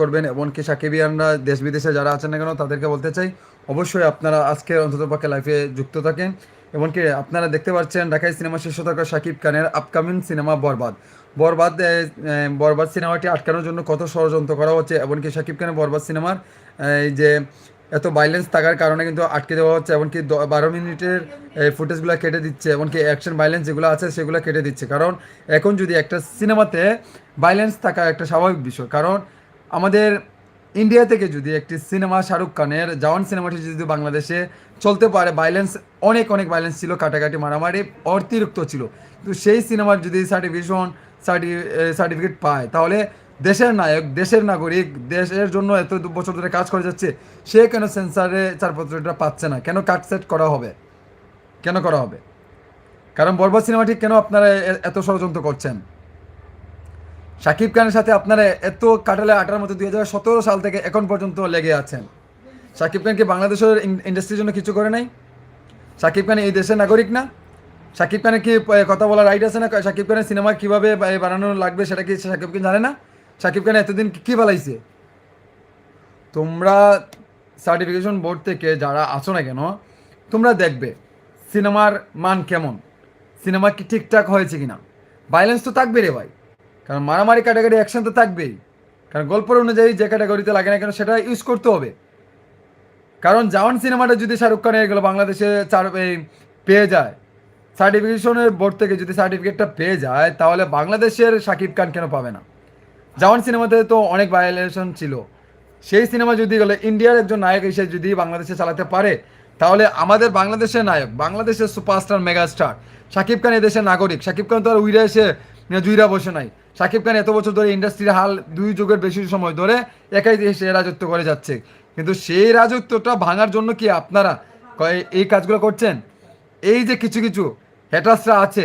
করবেন এমনকি সাকিবিয়ানরা দেশ বিদেশে যারা আছেন না কেন, তাদেরকে বলতে চাই, অবশ্যই আপনারা আজকে অন্তত পক্ষে লাইফে যুক্ত থাকেন। এমনকি আপনারা দেখতে পাচ্ছেন, ঢাকায় সিনেমা শীর্ষ থাকা শাকিব খানের আপকামিং সিনেমা বরবাদ। বরবাদ বরবাদ সিনেমাটি আটকানোর জন্য কত ষড়যন্ত্র করা হচ্ছে, এমনকি শাকিব খানের বরবাদ সিনেমার এই যে এত ভাইলেন্স থাকার কারণে কিন্তু আটকে দেওয়া হচ্ছে, এমনকি বারো মিনিটের ফুটেজগুলো কেটে দিচ্ছে, এমনকি অ্যাকশন ভাইলেন্স যেগুলো আছে সেগুলো কেটে দিচ্ছে। কারণ এখন যদি একটা সিনেমাতে ভাইলেন্স থাকা একটা স্বাভাবিক বিষয়, কারণ আমাদের ইন্ডিয়া থেকে যদি একটি সিনেমা শাহরুখ খানের জওয়ান সিনেমাটি যদি বাংলাদেশে চলতে পারে ভাইলেন্স অনেক অনেক ভাইলেন্স ছিল, কাটাকাটি, মারামারি অতিরিক্ত ছিল। কিন্তু সেই সিনেমার যদি সার্টিফিকেশন সার্টিফিকেট পায়, তাহলে দেশের নায়ক, দেশের নাগরিক, দেশের জন্য এত দু, বছর ধরে কাজ করে যাচ্ছে, সে কেন সেন্সারে চারপত্রটা পাচ্ছে না? কেন কাট সেট করা হবে? কেন করা হবে? কারণ বরবাদ সিনেমাটি কেন আপনারা এত ষড়যন্ত্র করছেন? শাকিব খানের সাথে আপনারা এত কাটালে আটার মতো দুই হাজার সতেরো সাল থেকে এখন পর্যন্ত লেগে আছেন। শাকিব খান কি বাংলাদেশের ইন্ডাস্ট্রির জন্য কিছু করে নাই। শাকিব খান এই দেশের নাগরিক না। শাকিব খানের কি কথা বলার রাইট আছে না? শাকিব খানের সিনেমা কীভাবে বানানো লাগবে সেটা কি শাকিব খান জানে না? শাকিব খান এতদিন কী বালাইছে তোমরা সার্টিফিকেশন বোর্ড থেকে যারা আছো না কেন, তোমরা দেখবে সিনেমার মান কেমন। সিনেমা কি ঠিকঠাক হয়েছে কিনা? ভাইলেন্স তো থাকবে রে ভাই। কারণ মারামারি ক্যাটাগরি অ্যাকশন তো থাকবেই। কারণ গল্পের অনুযায়ী যে ক্যাটাগরিতে লাগে না কেন, সেটা ইউজ করতে হবে। কারণ জাওয়ান সিনেমাটা যদি শাহরুখ খানের এগুলো বাংলাদেশে চার পেয়ে যায় সার্টিফিকেশনের বোর্ড থেকে যদি সার্টিফিকেটটা পেয়ে যায়, তাহলে বাংলাদেশের শাকিব খান কেন পাবে না? জাওয়ান সিনেমাতে তো অনেক ভায়োলেশন ছিল। সেই সিনেমা যদি গেলে ইন্ডিয়ার একজন নায়ক হিসেবে যদি বাংলাদেশে চালাতে পারে, তাহলে আমাদের বাংলাদেশের নায়ক, বাংলাদেশের সুপারস্টার মেগাস্টার শাকিব খান এদেশের নাগরিক। শাকিব খান তো আর উইরা এসে জুইরা বসে নাই। শাকিব খান এত বছর ধরে ইন্ডাস্ট্রির হাল দুই যুগের বেশি সময় ধরে একাই দেশে রাজত্ব করে যাচ্ছে। কিন্তু সেই রাজত্বটা ভাঙার জন্য কি আপনারা এই কাজগুলো করছেন? এই যে কিছু কিছু হ্যাটার্সরা আছে,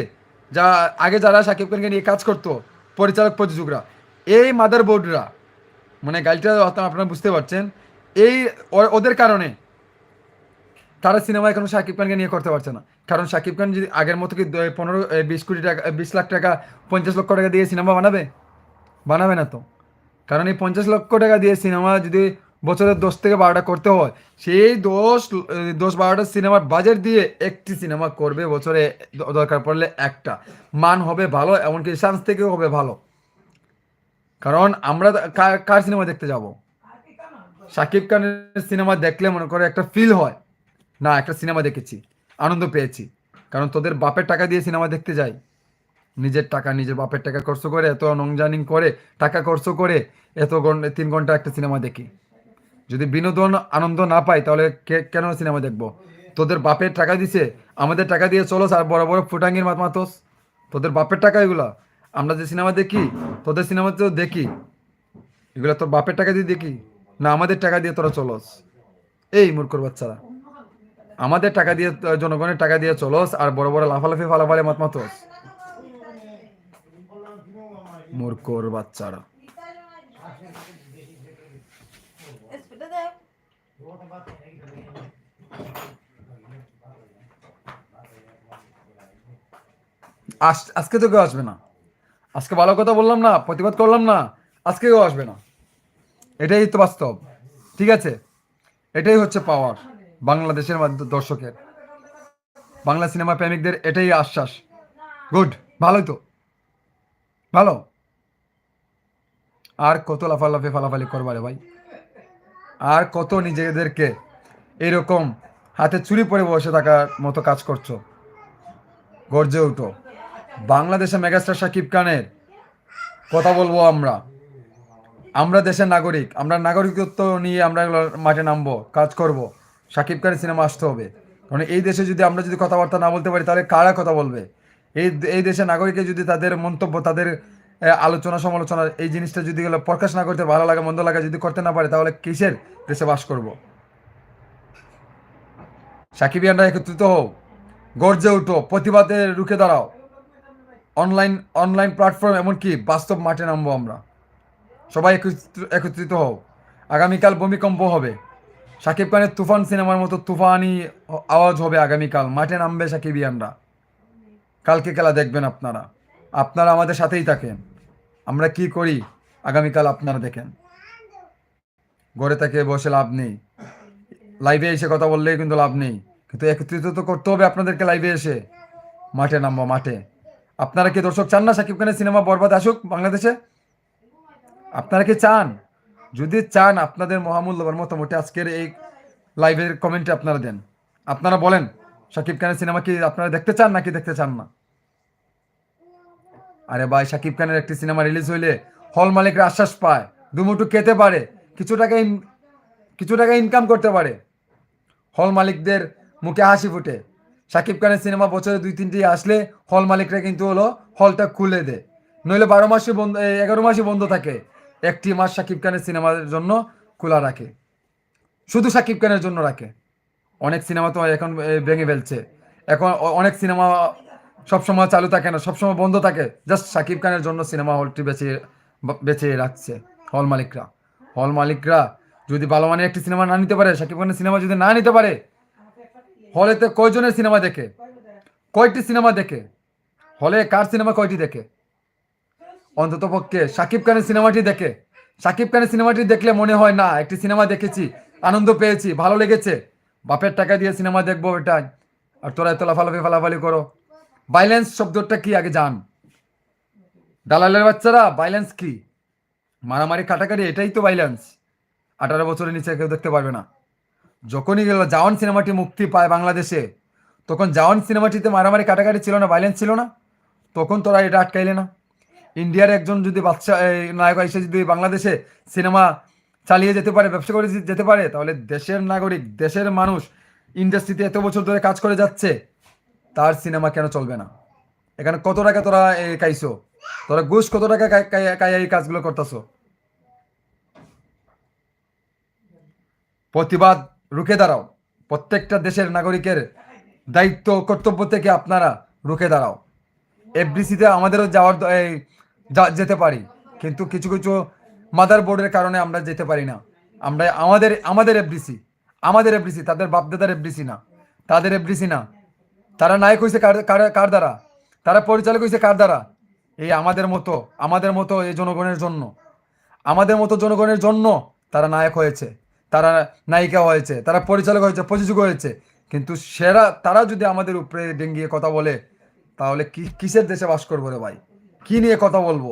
যা আগে যারা শাকিব খানকে নিয়ে কাজ করতো, পরিচালক প্রযোজকরা, এই মাদার বোর্ডরা মানে গাড়িটা আপনারা বুঝতে পারছেন, এই ওদের কারণে তারা সিনেমা এখন শাকিব খানকে নিয়ে করতে পারছে না। কারণ শাকিব খান যদি আগের মতো কি পনেরো বিশ কোটি টাকা বিশ লাখ টাকা, পঞ্চাশ লক্ষ টাকা দিয়ে সিনেমা বানাবে? বানাবে না তো। কারণ এই পঞ্চাশ লক্ষ টাকা দিয়ে সিনেমা যদি বছরের দশ থেকে বারোটা করতে হয়, সেই দশ দশ বারোটা সিনেমার বাজেট দিয়ে একটি সিনেমা করবে বছরে দরকার পড়লে একটা। মান হবে ভালো, এমনকি চান্স থেকেও হবে ভালো। কারণ আমরা কার- কার সিনেমা দেখতে যাব? শাকিব খানের সিনেমা দেখলে মনে করে একটা ফিল হয়। না, একটা সিনেমা দেখেছি। আনন্দ পেয়েছি। কারণ তোদের বাপের টাকা দিয়ে সিনেমা দেখতে যাই। নিজের টাকা, নিজের বাপের টাকা খরচ করে, এত নংজানিং করে, টাকা খরচ করে, এত তিন ঘণ্টা একটা সিনেমা দেখি। যদি বিনোদন আনন্দ না পাই, তাহলে কেন সিনেমা দেখব? তোদের বাপের টাকা দিছে, আমাদের টাকা দিয়ে চলো, আর বড় বড় ফুটাঙ্গির মাত মাতোস। তোদের বাপের টাকা এগুলা। আমরা যে সিনেমা দেখি, তোদের সিনেমা তো দেখি। এগুলো তোর বাপের টাকা দিয়ে দেখি, না আমাদের টাকা দিয়ে তোরা চলস। এই মূর্খর বাচ্চারা। আমাদের টাকা দিয়ে, জনগণের টাকা দিয়ে চলস, আর বড় বড় লাফালাফি ফালাফালে মাত মাতোস। মূর্খর বাচ্চারা। আজকে তো কেউ আসবে না। আজকে ভালো কথা বললাম না, প্রতিবাদ করলাম না, আজকে কেউ আসবে না। এটাই তো বাস্তব, ঠিক আছে? এটাই হচ্ছে পাওয়ার বাংলাদেশের দর্শকের। বাংলা সিনেমা প্রেমিকদের এটাই আশ্বাস। গুড, ভালোই তো। ভালো। আর কত লাফালাফি, ফালাফালি করবারে ভাই? আর কত নিজেদেরকে এরকম হাতে চুরি পরে বসে থাকার মতো কাজ করছ? গর্জে উঠো। বাংলাদেশে মেগাস্টার শাকিব খানের কথা বলব আমরা। আমরা দেশের নাগরিক। আমরা নাগরিকত্ব নিয়ে আমরা মাঠে নামবো, কাজ করব। শাকিব খানের সিনেমা আসতে হবে। কারণ এই দেশে যদি আমরা যদি কথাবার্তা না বলতে পারি, তাহলে কারা কথা বলবে? এই এই দেশের নাগরিকের যদি তাদের মন্তব্য, তাদের আলোচনা, সমালোচনা, এই জিনিসটা যদি এগুলো প্রকাশ না করতে, ভালো লাগে, মন্দ লাগে, যদি করতে না পারে, তাহলে কিসের দেশে বাস করব? সাকিবিয়ানরা একত্রিত হও। গর্জে উঠো। প্রতিবাদে রুখে দাঁড়াও। অনলাইন অনলাইন প্ল্যাটফর্ম এমনকি বাস্তব মাঠে নামবো আমরা। সবাই একত্রিত- হও। আগামীকাল ভূমিকম্প হবে। সাকিব খানের তুফান সিনেমার মতো তুফানি আওয়াজ হবে আগামীকাল। মাঠে নামবে সাকিবিয়ানরা কালকে খেলা দেখবেন আপনারা। আপনারা আমাদের সাথেই থাকেন। আমরা কি করি? আগামীকাল আপনারা দেখেন। ঘরে থেকে বসে লাভ নেই। লাইভে এসে কথা বললেই কিন্তু লাভ নেই। কিন্তু একত্রিত তো করতে হবে আপনাদেরকে লাইভে এসে। মাঠে নামবো, মাঠে। আপনারা কি দর্শক চান না সাকিব খানের সিনেমা বরবাদ আসুক বাংলাদেশে? আপনারা কি চান? যদি চান আপনাদের মহামূল্যবান মতামত আজকের এই লাইভের কমেন্টে আপনারা দেন। আপনারা বলেন সাকিব খানের সিনেমা কি আপনারা দেখতে চান নাকি দেখতে চান না? আরে ভাই সাকিব খানের একটি সিনেমা রিলিজ হইলে হল মালিকরা আশ্বাস পায় দুমুটু খেতে পারে, কিছু টাকা কিছু টাকা ইনকাম করতে পারে। হল মালিকদের মুখে হাসি ফুটে। সাকিব খানের সিনেমা বছরে দুই, তিনটি আসলে হল মালিকরা কিন্তু হলো হলটা খুলে দেয়। নইলে বারো মাসই বন্ধ এগারো মাসই বন্ধ থাকে। একটি মাস সাকিব খানের সিনেমার জন্য খোলা রাখে। শুধু সাকিব খানের জন্য রাখে। অনেক সিনেমা তো এখন ভেঙে ফেলছে। এখন অনেক সিনেমা সবসময় চালু থাকে না, সবসময় বন্ধ থাকে। জাস্ট সাকিব খানের জন্য সিনেমা হলটি বেঁচে বা- বেঁচে রাখছে হল মালিকরা। হল মালিকরা যদি ভালো মানের একটি সিনেমা না নিতে পারে সাকিব খানের সিনেমা যদি না নিতে পারে হলেতে কয়জনের সিনেমা দেখে? কয়টি সিনেমা দেখে? হলে কার সিনেমা কয়টি দেখে? অন্তত পক্ষে। সাকিব খানের সিনেমাটি দেখে। সাকিব খানের সিনেমাটি দেখলে মনে হয়, না, একটি সিনেমা দেখেছি, আনন্দ পেয়েছি, ভালো লেগেছে। বাপের টাকা দিয়ে সিনেমা দেখব এটাই। আর তোরা এত লাফালাফি, ফালাফালি করো। বাইলেন্স শব্দটা কি? আগে জান। দালালের বাচ্চারা বাইলেন্স কি? মারামারি কাটাকাটি এটাই তো বাইলেন্স আঠারো বছরের নিচে কেউ দেখতে পারবে না। যখনই গেল জাওয়ান সিনেমাটি মুক্তি পায় বাংলাদেশে, তখন জাওয়ান সিনেমাটিতে মারামারি কাটাকাটি ছিল না বাইলেন্স ছিল না, তখন তোরা এটা আটকাইলে না। ইন্ডিয়ার একজন যদি বাচ্চা নায়ক এসে যদি বাংলাদেশে সিনেমা চালিয়ে যেতে পারে, ব্যবসা করে যেতে পারে, তাহলে দেশের নাগরিক, দেশের মানুষ ইন্ডাস্ট্রিতে এত বছর ধরে কাজ করে যাচ্ছে, তার সিনেমা কেন চলবে না? এখানে কত টাকা তোরা কাইছো? তোরা ঘুষ কত টাকা খাই- এই কাজগুলো করতেছো? প্রতিবাদ, রুখে দাঁড়াও। প্রত্যেকটা দেশের নাগরিকের দায়িত্ব, কর্তব্য থেকে আপনারা রুখে দাঁড়াও। এফডিসিতে আমাদেরও যাওয়ার যা- যেতে পারি। কিন্তু কিছু কিছু মাদার বোর্ডের কারণে আমরা যেতে পারি না। আমরা আমাদের আমাদের এফডিসি আমাদের এফডিসি তাদের বাপদাদার এফডিসি না। তাদের এফডিসি না। তারা নায়ক হয়েছে কার দ্বারা? তারা পরিচালক হয়েছে কার দ্বারা? এই আমাদের মতো আমাদের মতো এই জনগণের জন্য। আমাদের মতো জনগণের জন্য তারা নায়ক হয়েছে। তারা নায়িকা হয়েছে। তারা পরিচালক হয়েছে, প্রযোজক হয়েছে। কিন্তু সেরা, তারা যদি আমাদের উপরে ডেঙ্গিয়ে কথা বলে, তাহলে কিসের দেশে বাস করব রে ভাই? কি নিয়ে কথা বলব?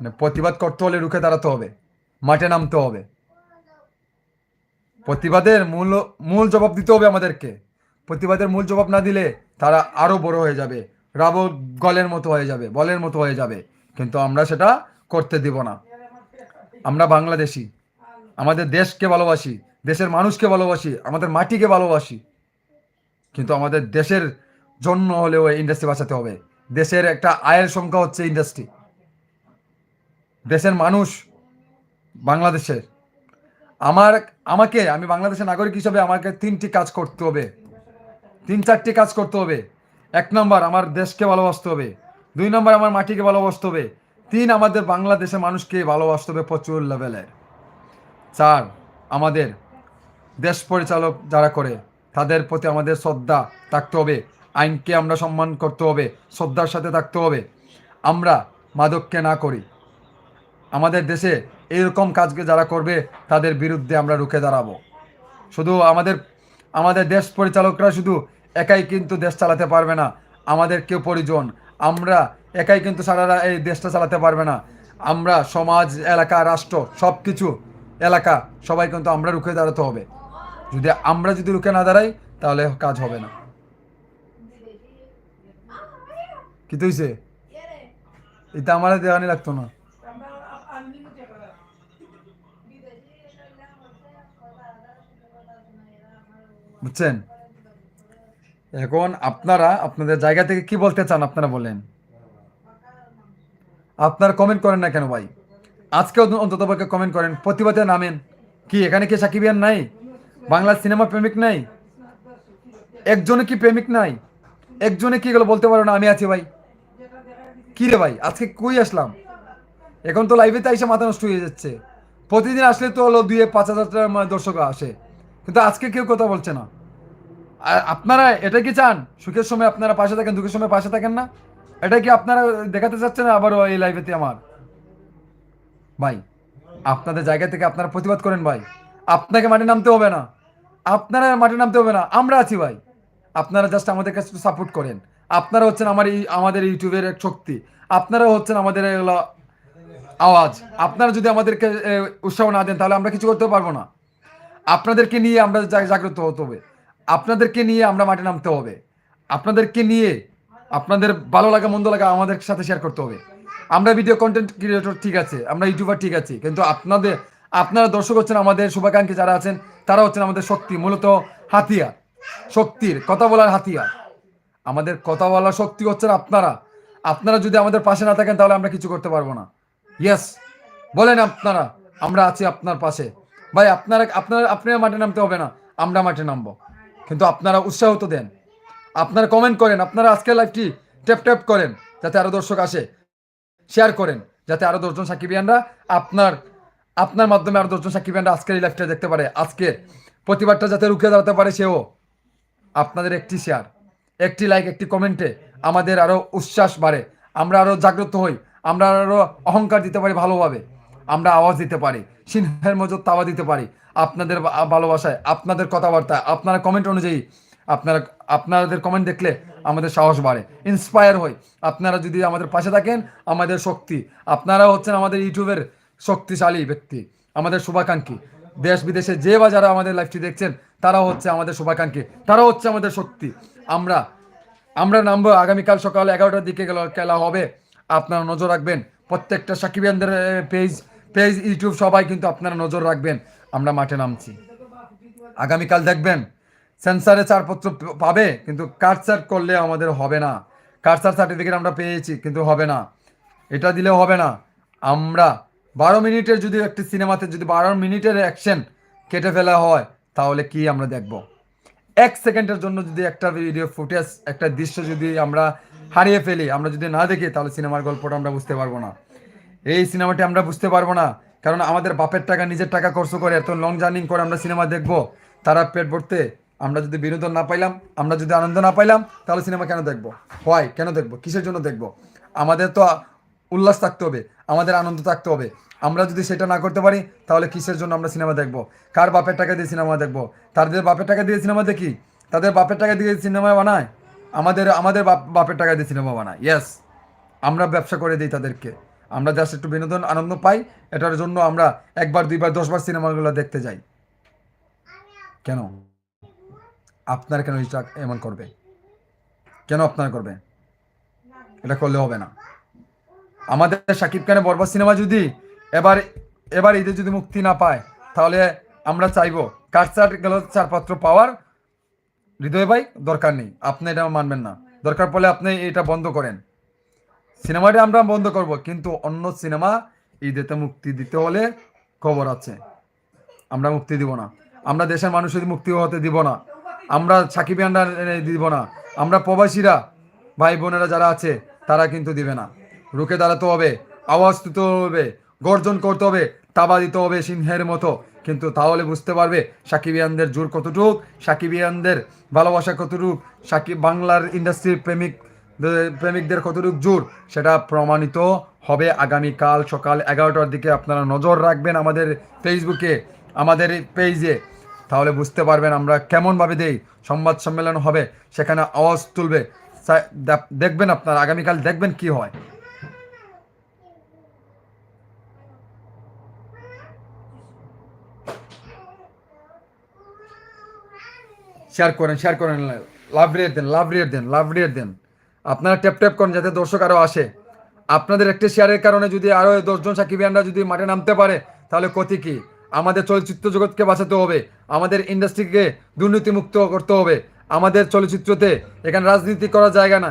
মানে প্রতিবাদ করতে হলে রুখে দাঁড়াতে হবে, মাঠে নামতে হবে। প্রতিবাদের মূল মূল জবাব দিতে হবে আমাদেরকে। প্রতিবাদের মূল জবাব না দিলে তারা আরও বড় হয়ে যাবে, রাব গলের মতো হয়ে যাবে, বলের মতো হয়ে যাবে। কিন্তু আমরা সেটা করতে দিব না। আমরা বাংলাদেশি। আমাদের দেশকে ভালোবাসি, দেশের মানুষকে ভালোবাসি, আমাদের মাটিকে ভালোবাসি। কিন্তু আমাদের দেশের জন্য হলেও ইন্ডাস্ট্রি বাঁচাতে হবে। দেশের একটা আয়ের সংখ্যা হচ্ছে ইন্ডাস্ট্রি দেশের মানুষ বাংলাদেশের। আমার, আমাকে, আমি বাংলাদেশের নাগরিক হিসেবে আমাকে তিনটি কাজ করতে হবে। তিন, চারটি কাজ করতে হবে। এক নম্বর, আমার দেশকে ভালোবাসতে হবে। দুই নম্বর, আমার মাটিকে ভালোবাসতে হবে। তিন, আমাদের বাংলাদেশের মানুষকে ভালোবাসতে হবে প্রচুর লেভেলের চার, আমাদের দেশ পরিচালক যারা করে, তাদের প্রতি আমাদের শ্রদ্ধা থাকতে হবে। আইনকে আমরা সম্মান করতে হবে, শ্রদ্ধার সাথে থাকতে হবে। আমরা মাদককে না করি। আমাদের দেশে এরকম কাজকে যারা করবে, তাদের বিরুদ্ধে আমরা রুখে দাঁড়াবো। শুধু আমাদের আমাদের দেশ পরিচালকরা শুধু একাই কিন্তু দেশ চালাতে পারবে না। আমাদের কেউ পরিজন, আমরা একাই কিন্তু সারা রা- এই দেশটা চালাতে পারবে না। আমরা সমাজ, এলাকা, রাষ্ট্র সব কিছু এলাকা, সবাই কিন্তু আমরা রুখে দাঁড়াতে হবে। যদি আমরা যদি রুখে না দাঁড়াই, তাহলে কাজ হবে না। কি তুইছে এটা আমার দেওয়ানি লাগতো না। বুঝছেন? এখন আপনারা আপনাদের জায়গা থেকে কি বলতে চান আপনারা বলেন। আপনারা কমেন্ট করেন না কেন ভাই? আজকে অন্তত কমেন্ট করেন। প্রতিবাদে নামেন। কি, এখানে কি সাকিবিয়ান নাই? বাংলা সিনেমা প্রেমিক নাই? একজনে কি প্রেমিক নাই? একজনে কি গেলো বলতে পারো না? আমি আছি ভাই। কি রে ভাই? আজকে কই আসলাম? এখন তো লাইভেতে এসে মাথা নষ্ট হয়ে যাচ্ছে। প্রতিদিন আসলে তো হলো দুই পাঁচ হাজার দর্শক আসে। কিন্তু আজকে কেউ কথা বলছে না। আপনারা এটা কি চান? সুখের সময় আপনারা পাশে থাকেন, দুঃখের সময় পাশে থাকেন না? এটা কি আপনারা দেখাতে চাচ্ছেন আবারও এই লাইভেতে আমার? ভাই, আপনাদের জায়গা থেকে আপনারা প্রতিবাদ করেন ভাই। আপনাকে মাঠে নামতে হবে না। আপনারা মাঠে নামতে হবে না। আমরা আছি ভাই। আপনারা জাস্ট আমাদের কাছে সাপোর্ট করেন। আপনারা হচ্ছেন আমার এই আমাদের ইউটিউবের এক শক্তি। আপনারা হচ্ছেন আমাদের এগুলো আওয়াজ। আপনারা যদি আমাদেরকে উৎসাহ না দেন, তাহলে আমরা কিছু করতে পারব না। আপনাদেরকে নিয়ে আমরা জাগ্রত হতে হবে। আপনাদেরকে নিয়ে আমরা মাঠে নামতে হবে। আপনাদেরকে নিয়ে আপনাদের ভালো লাগা, মন্দ লাগা আমাদের সাথে শেয়ার করতে হবে। আমরা ভিডিও কন্টেন্ট ক্রিয়েটর ঠিক আছে, আমরা ইউটিউবার ঠিক আছে, কিন্তু আপনাদের আপনারা দর্শক হচ্ছেন আমাদের শুভাকাঙ্ক্ষী যারা আছেন, তারা হচ্ছেন আমাদের শক্তি, মূলত হাতিয়ার শক্তির, কথা বলার হাতিয়ার আমাদের কথা বলার শক্তি হচ্ছেন আপনারা। আপনারা যদি আমাদের পাশে না থাকেন, তাহলে আমরা কিছু করতে পারব না। ইয়েস বলেন আপনারা, আমরা আছি আপনার পাশে। ভাই, আপনারা আপনারা আপনারা মাঠে নামতে হবে না, আমরা মাঠে নামবো। কিন্তু আপনারা উৎসাহ তো দেন। আপনারা কমেন্ট করেন, আপনারা আজকের লাইভটি ট্যাপ ট্যাপ করেন, যাতে আরও দর্শক আসে। শেয়ার করেন, যাতে আরও দশজন সাকিবিয়ানরা আপনার আপনার মাধ্যমে আরও দশজন সাকিবিয়ানরা আজকের এই লাইভটা দেখতে পারে। আজকে প্রতিবাদটা যাতে রুখে দাঁড়াতে পারে সেও আপনাদের একটি শেয়ার একটি লাইক একটি কমেন্টে আমাদের আরও উচ্ছ্বাস বাড়ে। আমরা আরও জাগ্রত হই। আমরা আরও অহংকার দিতে পারি ভালোভাবে। আমরা আওয়াজ দিতে পারি। সিংহের মজুর তাওয়া দিতে পারি। আপনাদের ভালোবাসায়, আপনাদের কথাবার্তা আপনারা কমেন্ট অনুযায়ী আপনারা, আপনাদের কমেন্ট দেখলে আমাদের সাহস বাড়ে। ইন্সপায়ার হই। আপনারা যদি আমাদের পাশে থাকেন, আমাদের শক্তি। আপনারা হচ্ছেন আমাদের ইউটিউবের শক্তিশালী ব্যক্তি। আমাদের শুভাকাঙ্ক্ষী। দেশ বিদেশে যে বা যারা আমাদের লাইফটি দেখছেন, তারাও হচ্ছে আমাদের শুভাকাঙ্ক্ষী। তারাও হচ্ছে আমাদের শক্তি। আমরা আমরা নামবো, আগামীকাল সকাল এগারোটার দিকে গেল, খেলা হবে। আপনারা নজর রাখবেন। প্রত্যেকটা সাকিবিয়ানদের পেজ পেজ, ইউটিউব সবাই কিন্তু আপনারা নজর রাখবেন। আমরা মাঠে নামছি। আগামীকাল দেখবেন, সেন্সারে ছাড়পত্র পাবে, কিন্তু কার্ডসার করলে আমাদের হবে না। কার্ডসার সার্টিফিকেট আমরা পেয়েছি, কিন্তু হবে না। এটা দিলেও হবে না। আমরা বারো মিনিটের যদি একটি সিনেমাতে যদি বারো মিনিটের অ্যাকশন কেটে ফেলা হয়, তাহলে কি আমরা দেখব? এক সেকেন্ডের জন্য যদি একটা ভিডিও ফুটেজ একটা দৃশ্য যদি আমরা হারিয়ে ফেলি, আমরা যদি না দেখি, তাহলে সিনেমার গল্পটা আমরা বুঝতে পারব না। এই সিনেমাটি আমরা বুঝতে পারব না, কারণ আমাদের বাপের টাকা, নিজের টাকা খরচ করে এত লং জার্নিং করে আমরা সিনেমা দেখব, তারা পেট ভরতে আমরা যদি বিনোদন না পাইলাম, আমরা যদি আনন্দ না পাইলাম, তাহলে সিনেমা কেন দেখব? হয় কেন দেখব? কিসের জন্য দেখব? আমাদের তো উল্লাস থাকতে হবে। আমাদের আনন্দ থাকতে হবে। আমরা যদি সেটা না করতে পারি, তাহলে কিসের জন্য আমরা সিনেমা দেখব? কার বাপের টাকা দিয়ে সিনেমা দেখব? তাদের বাপের টাকা দিয়ে সিনেমা দেখি? তাদের বাপের টাকা দিয়ে সিনেমা বানায়? আমাদের আমাদের বাপ, বাপের টাকা দিয়ে সিনেমা বানায়। ইয়েস আমরা ব্যবসা করে দিই তাদেরকে। আমরা জাস্ট একটু বিনোদন, আনন্দ পাই, এটার জন্য আমরা একবার, দুইবার, দশবার সিনেমাগুলো দেখতে যাই। কেন? আপনার কেন এমন করবে? কেন আপনার করবে? এটা করলে হবে না। আমাদের শাকিব খানের বরবাদ সিনেমা যদি এবার এবার ঈদে যদি মুক্তি না পায়, তাহলে আমরা চাইব কাটসাট গেল ছাড়পত্র পাওয়ার? হৃদয় ভাই, দরকার নেই। আপনি এটা মানবেন না। দরকার পড়লে আপনি এটা বন্ধ করেন। সিনেমাটা আমরা বন্ধ করব, কিন্তু অন্য সিনেমা ঈদেতে মুক্তি দিতে হলে খবর আছে। আমরা মুক্তি দিব না। আমরা দেশের মানুষ যদি মুক্তি হতে দিব না। আমরা সাকিবিয়ানরা দিব না। আমরা প্রবাসীরা ভাই বোনেরা যারা আছে, তারা কিন্তু দিবে না। রুখে দাঁড়াতে হবে, আওয়াজ তুলতে হবে, গর্জন করতে হবে, তাবা দিতে হবে সিংহের মতো। কিন্তু তাহলে বুঝতে পারবে সাকিবিয়ানদের জোর কতটুক, সাকিবিয়ানদের ভালোবাসা কতটুক সাকিব বাংলার ইন্ডাস্ট্রির প্রেমিক প্রেমিকদের কতটুক জোর, সেটা প্রমাণিত হবে আগামীকাল সকাল এগারোটার দিকে। আপনারা নজর রাখবেন আমাদের ফেসবুকে আমাদের পেজে তাহলে বুঝতে পারবেন আমরা কেমনভাবে দেই, সংবাদ সম্মেলন হবে, সেখানে আওয়াজ তুলবে। দেখবেন আপনারা, আগামীকাল দেখবেন কি হয়। শেয়ার করেন শেয়ার করেন লাভ রেট দেন লাভ রেট দেন লাভ রেট দেন। আপনারা ট্যাপ ট্যাপ করেন যাতে দর্শক আরও আসে। আপনাদের একটি শেয়ারের কারণে যদি আরও দশজন সাকিবিয়ানরা যদি মাঠে নামতে পারে, তাহলে ক্ষতি কি? আমাদের চলচ্চিত্র জগৎকে বাঁচাতে হবে, আমাদের ইন্ডাস্ট্রিকে দুর্নীতিমুক্ত করতে হবে। আমাদের চলচ্চিত্রতে এখানে রাজনীতি করার জায়গা না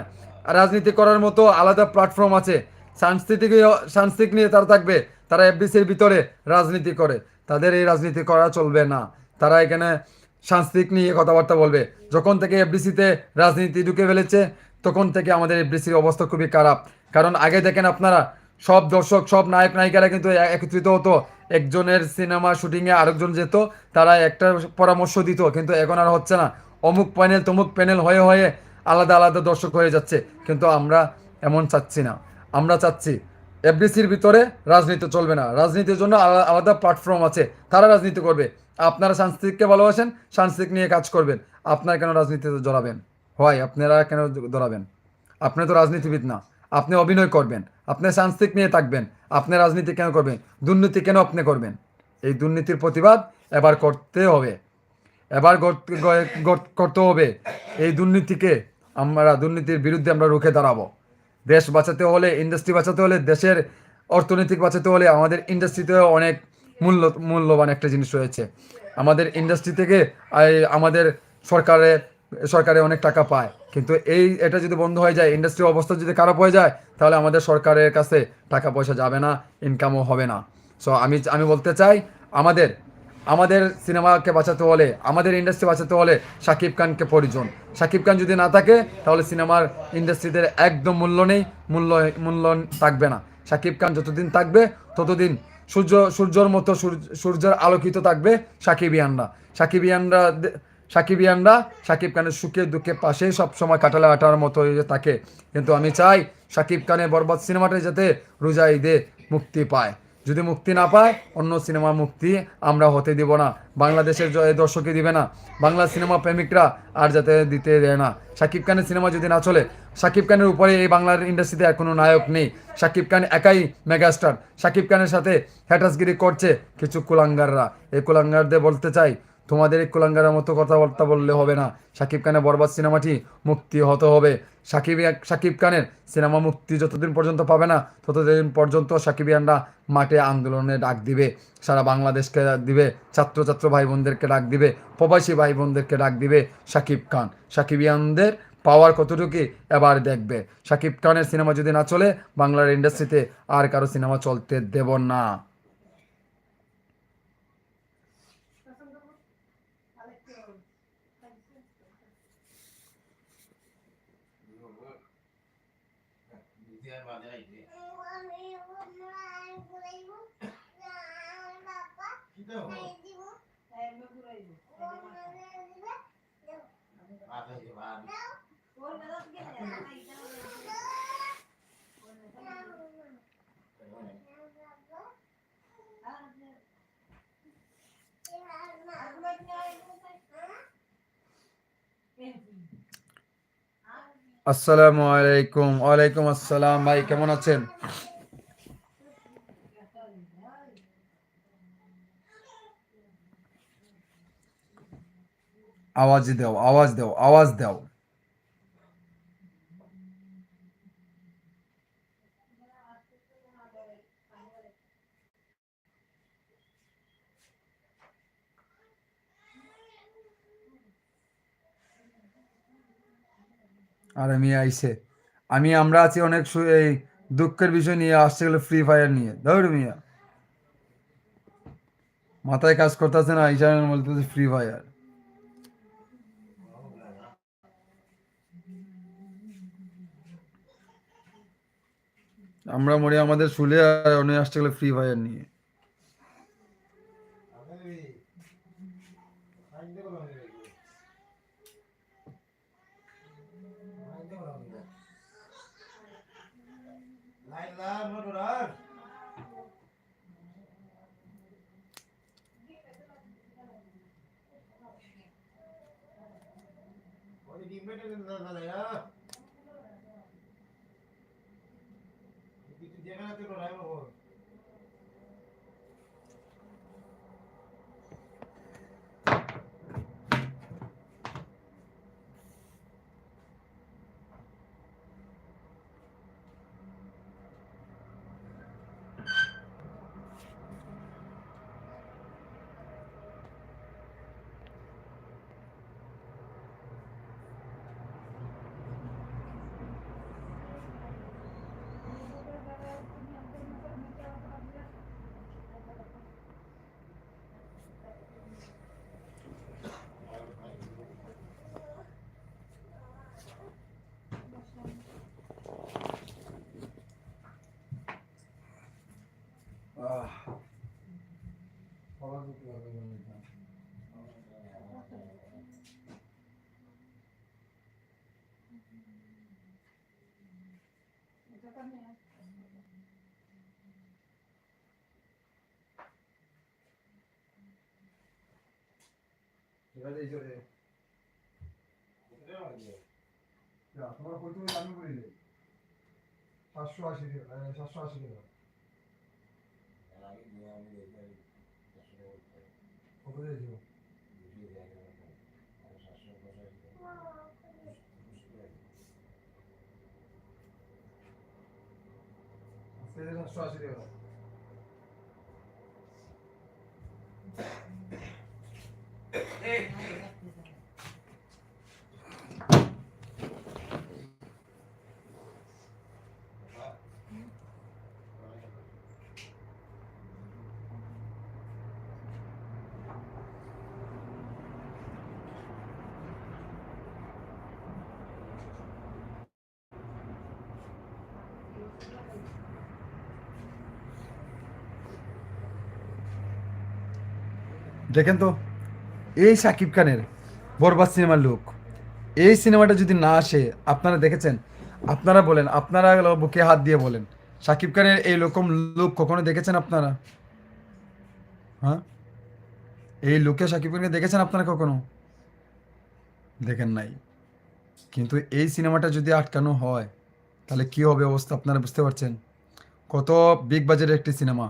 রাজনীতি করার মতো আলাদা প্ল্যাটফর্ম আছে। সাংস্কৃতিক সাংস্কৃতিক নিয়ে তারা থাকবে, তারা এফবিসির ভিতরে রাজনীতি করে। তাদের এই রাজনীতি করা চলবে না। তারা এখানে সাংস্কৃতিক নিয়ে কথাবার্তা বলবে। যখন থেকে এফডিসিতে রাজনীতি ঢুকে ফেলেছে, তখন থেকে আমাদের এফডিসির অবস্থা খুবই খারাপ। কারণ আগে দেখেন আপনারা, সব দর্শক, সব নায়ক, নায়িকারা কিন্তু একত্রিত হতো। একজনের সিনেমা শুটিংয়ে আরেকজন যেত, তারা একটা পরামর্শ দিত, কিন্তু এখন আর হচ্ছে না। অমুক প্যানেল তমুক প্যানেল হয়ে হয়ে আলাদা আলাদা দর্শক হয়ে যাচ্ছে। কিন্তু আমরা এমন চাচ্ছি না। আমরা চাচ্ছি এফডিসির ভিতরে রাজনীতি চলবে না। রাজনীতির জন্য আলা- আলাদা প্ল্যাটফর্ম আছে। তারা রাজনীতি করবে। আপনারা সাংস্কৃতিককে ভালোবাসেন, সাংস্কৃতিক নিয়ে কাজ করবেন। আপনারা কেন রাজনীতিতে জড়াবেন? হয়, আপনারা কেন জড়াবেন? আপনি তো রাজনীতিবিদ না। আপনি অভিনয় করবেন, আপনি সাংস্কৃতিক নিয়ে থাকবেন, আপনি রাজনীতি কেন করবেন? দুর্নীতি কেন আপনি করবেন? এই দুর্নীতির প্রতিবাদ এবার করতে হবে। এবার করতে হবে। এই দুর্নীতিকে আমরা, দুর্নীতির বিরুদ্ধে আমরা রুখে দাঁড়াবো। দেশ বাঁচাতে হলে ইন্ডাস্ট্রি বাঁচাতে হলে, দেশের অর্থনৈতিক বাঁচাতে হলে আমাদের ইন্ডাস্ট্রিতেও অনেক মূল্য, মূল্যবান একটা জিনিস রয়েছে। আমাদের ইন্ডাস্ট্রি থেকে আমাদের সরকারে সরকারে অনেক টাকা পায়। কিন্তু এই, এটা যদি বন্ধ হয়ে যায় ইন্ডাস্ট্রির অবস্থা যদি খারাপ হয়ে যায়, তাহলে আমাদের সরকারের কাছে টাকা পয়সা যাবে না ইনকামও হবে না। সো আমি আমি বলতে চাই, আমাদের আমাদের সিনেমাকে বাঁচাতে হলে, আমাদের ইন্ডাস্ট্রি বাঁচাতে হলে শাকিব খানকে প্রয়োজন। শাকিব খান যদি না থাকে, তাহলে সিনেমার ইন্ডাস্ট্রিতে একদম মূল্য নেই, মূল্য মূল্য থাকবে না। শাকিব খান যতদিন থাকবে, ততদিন সূর্য, সূর্যর মতো সূর্য- সূর্যের আলোকিত থাকবে সাকিবিয়ানরা সাকিবিয়ানরা সাকিবিয়ানরা সাকিব খানের সুখে দুঃখে পাশে সবসময় কাটালে আটার মতো থাকে। কিন্তু আমি চাই সাকিব খানের বরবাদ সিনেমাটা যাতে রোজা ঈদে মুক্তি পায়। যদি মুক্তি না পায়, অন্য সিনেমা মুক্তি আমরা হতে দিব না। বাংলাদেশের দর্শকে দর্শকই দিবে না। বাংলা সিনেমা প্রেমিকরা আর যাতে দিতে দেয় না। শাকিব খানের সিনেমা যদি না চলে, শাকিব খানের উপরে এই বাংলার ইন্ডাস্ট্রিতে কোনো নায়ক নেই। শাকিব খান একাই মেগাস্টার। শাকিব খানের সাথে হ্যাটাসগিরি করছে কিছু কুলাঙ্গাররা। এই কুলাঙ্গারদের বলতে চাই তোমাদের এই কুলাঙ্গারের মতো কথাবার্তা বললে হবে না। শাকিব খানের বরবাদ সিনেমাটি মুক্তি হতে হবে। সাকিব শাকিব খানের সিনেমা মুক্তি যতদিন পর্যন্ত পাবে না, ততদিন পর্যন্ত সাকিবিয়ানরা মাঠে আন্দোলনে ডাক দিবে। সারা বাংলাদেশকে দিবে। ছাত্রছাত্র ভাই বোনদেরকে ডাক দিবে। প্রবাসী ভাই বোনদেরকে ডাক দিবে সাকিব খান। সাকিবিয়ানদের পাওয়ার কতটুকু এবার দেখবে। সাকিব খানের সিনেমা যদি না চলে, বাংলার ইন্ডাস্ট্রিতে আর কারও সিনেমা চলতে দেব না। আসসালামু আলাইকুম ওয়ালাইকুম আসসালাম ভাই কেমন আছেন? আওয়াজ দাও আওয়াজ দাও আওয়াজ দাও। আর আমি আইসে। আমি, আমরা আছি অনেক এই দুঃখের বিষয় নিয়ে, আসছে গেলে ফ্রি ফায়ার নিয়ে। দৌড় মিয়া। মাথায় কাজ করতেছে না ইশানের বলতেছে ফ্রি ফায়ার আমরা মরে আমাদের শুলে আর উনি আসছে গেলে ফ্রি ফায়ার নিয়ে। மூட்டுடா நீ போயிட்டு இருந்தாலையா ஜெகநாத்துக்கு ஒரு এবারে করতে জোরে। না আমি বলি রে সাতশো আশি টাকা সাতশো আশি টাকা। আগে দিয়ে আমি দেখি আশি টাকা দেখেন তো, এই সাকিব খানের বরবাদ সিনেমার লুক এই সিনেমাটা যদি না আসে, আপনারা দেখেছেন? আপনারা বলেন, আপনারা বুকে হাত দিয়ে বলেন, সাকিব খানের এই রকম লুক কখনো দেখেছেন আপনারা? হ্যাঁ? এই লুকে সাকিব খানকে দেখেছেন আপনারা কখনো? দেখেন নাই। কিন্তু এই সিনেমাটা যদি আটকানো হয়, তাহলে কি হবে অবস্থা আপনারা বুঝতে পারছেন? কত বিগ বাজেটের একটি সিনেমা।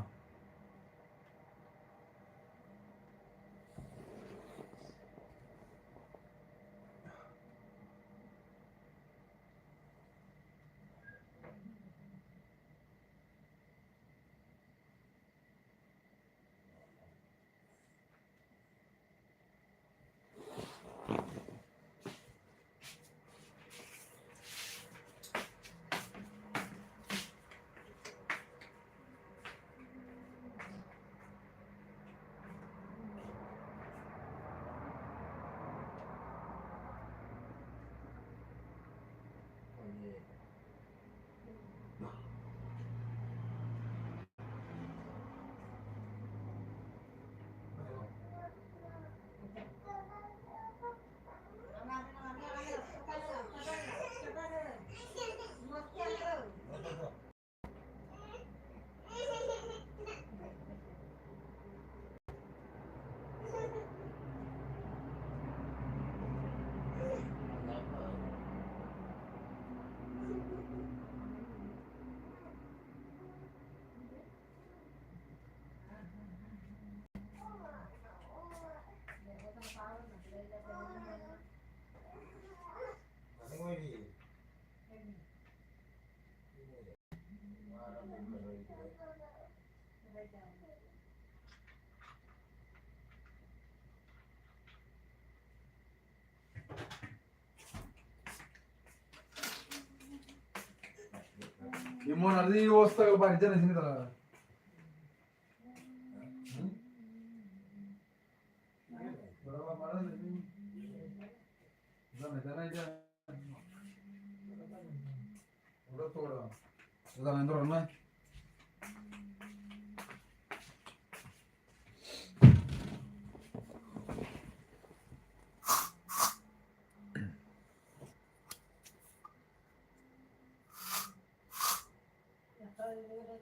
ইমন আর এই অবস্থা বাড়ি জানিস নি তারা ഇവിടെ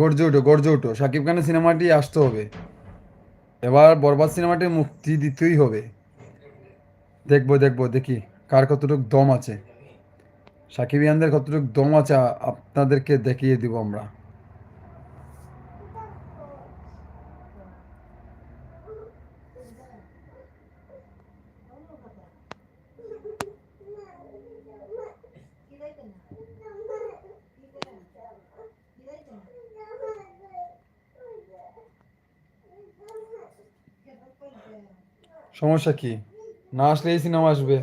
গর্জে উঠো গর্জে উঠো। সাকিব খানের সিনেমাটি আসতে হবে। এবার বরবাদ সিনেমাটি মুক্তি দিতেই হবে। দেখব দেখব, দেখি কার কতটুকু দম আছে। সাকিব ইয়ানদের কতটুকু দম আছে আপনাদেরকে দেখিয়ে দিব আমরা। সমস্যা কি না আসলে এই সিনেমা আসবে